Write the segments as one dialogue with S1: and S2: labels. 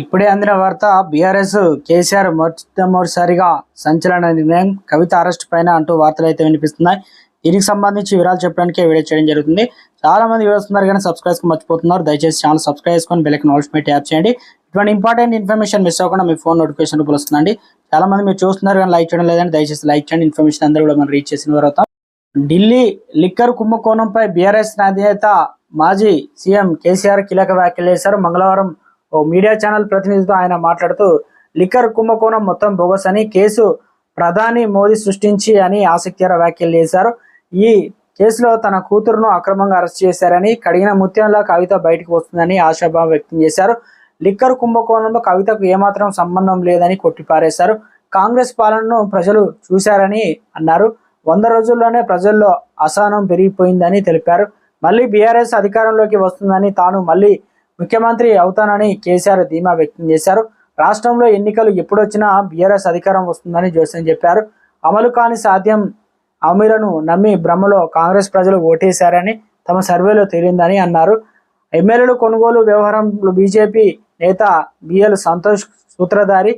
S1: ఇప్పుడే అందిన వార్త బీఆర్ఎస్ కేసీఆర్ మొట్టమొదటిసారిగా సంచలన నిర్ణయం కవిత అరెస్ట్ పైన అంటూ వార్తలు అయితే వినిపిస్తున్నాయి. దీనికి సంబంధించి వివరాలు చెప్పడానికి వీడియో చేయడం జరుగుతుంది. చాలా మంది చూస్తున్నారు కానీ సబ్స్క్రైబ్ మర్చిపోతున్నారు. దయచేసి ఛానల్ సబ్స్క్రైబ్ చేసుకొని బెల్కి నోటిఫికేట్ ట్యాప్ చేయండి. ఇటువంటి ఇంపార్టెంట్ ఇన్ఫర్మేషన్ మిస్ అవ్వకుండా మీ ఫోన్ నోటిఫికేషన్ రూపంలో వస్తుందండి చాలా మంది మీరు చూస్తున్నారు కానీ లైక్ చేయడం లేదండి. దయచేసి లైక్ చేయండి. ఇన్ఫర్మేషన్ అందరూ కూడా మనం రీచ్ చేసిన తర్వాత ఢిల్లీ లిక్కర్ కుంభకోణంపై బీఆర్ఎస్ అధినేత మాజీ సీఎం కేసీఆర్ కీలక వ్యాఖ్యలు చేశారు. మంగళవారం ఓ మీడియా ఛానల్ ప్రతినిధితో ఆయన మాట్లాడుతూ లిక్కర్ కుంభకోణం మొత్తం బోగస్ అని కేసు ప్రధాని మోదీ సృష్టించి అని ఆసక్తికర వ్యాఖ్యలు చేశారు. ఈ కేసులో తన కూతురును అక్రమంగా అరెస్ట్ చేశారని కడిగిన ముత్యంలా కవిత బయటకు వస్తుందని ఆశాభావం వ్యక్తం చేశారు. లిక్కర్ కుంభకోణంలో కవితకు ఏమాత్రం సంబంధం లేదని కొట్టిపారేశారు. కాంగ్రెస్ పాలనను ప్రజలు చూశారని అన్నారు. వంద రోజుల్లోనే ప్రజల్లో అసహనం పెరిగిపోయిందని తెలిపారు. మళ్ళీ బీఆర్ఎస్ అధికారంలోకి వస్తుందని తాను మళ్ళీ ముఖ్యమంత్రి అవుతానని కేసీఆర్ ధీమా వ్యక్తం చేశారు. రాష్ట్రంలో ఎన్నికలు ఎప్పుడొచ్చినా బీఆర్ఎస్ అధికారం వస్తుందని జోస్యం చెప్పారు. అమలు కాని సాధ్యం హామీలను నమ్మి భ్రమలో కాంగ్రెస్ ప్రజలు ఓటేశారని తమ సర్వేలో తేలిందని అన్నారు. ఎమ్మెల్యేలు కొనుగోలు వ్యవహారంలో బీజేపీ నేత బిఎల్ సంతోష్ సూత్రధారి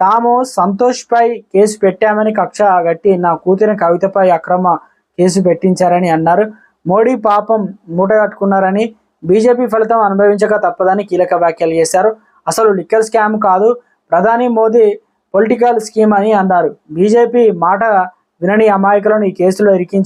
S1: తాము సంతోష్పై కేసు పెట్టామని కక్ష గట్టి నా కూతురి కవితపై అక్రమ కేసు పెట్టించారని అన్నారు. మోడీ పాపం మూటగట్టుకున్నారని బీజేపీ ఫలితం అనుభవించక తప్పదని కీలక వ్యాఖ్యలు చేశారు. అసలు లిక్కర్ స్కామ్ కాదు ప్రధాని మోదీ పొలిటికల్ స్కీమ్ అని అన్నారు. బీజేపీ మాట వినని అమాయకులను ఈ కేసులో ఇరికించి